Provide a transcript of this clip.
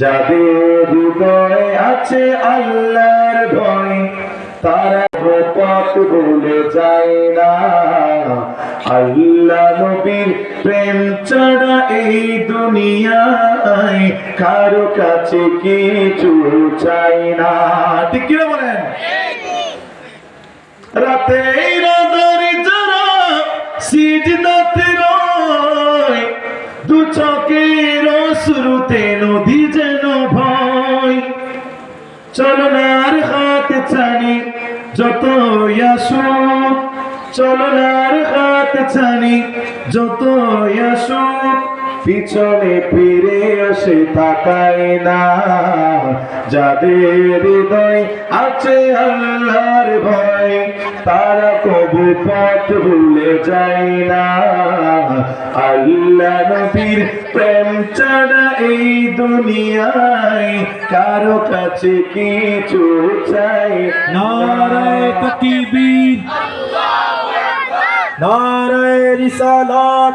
যাদের হৃদয়ে আছে আল্লাহর ভয়, তারা পথ ভুলে যায় না। আল্লাহ নবীর প্রেম ছাড়া এই দুনিয়ায় কারও কাছে কিছু চাই না। ঠিক কিনা বলেন? রাতে রাদারে যারা সিজদাতে রয়, দু চকের শুরুতে ভয় চলনার হাত ছানি যত আসুক চলনার হাত ছানি যত আসুক পিছনে ফিরে আসে তাকায় না। যাদের হৃদয় আছে আল্লাহর ভয়, তারা কবু পথ ভুলে যায় না। আল্লাহ নবীর প্রেম ছাড়া এই দুনিয়ায় কারও কাছে কিছু চাই নারায় তকবীর। নারায় রিসালাত।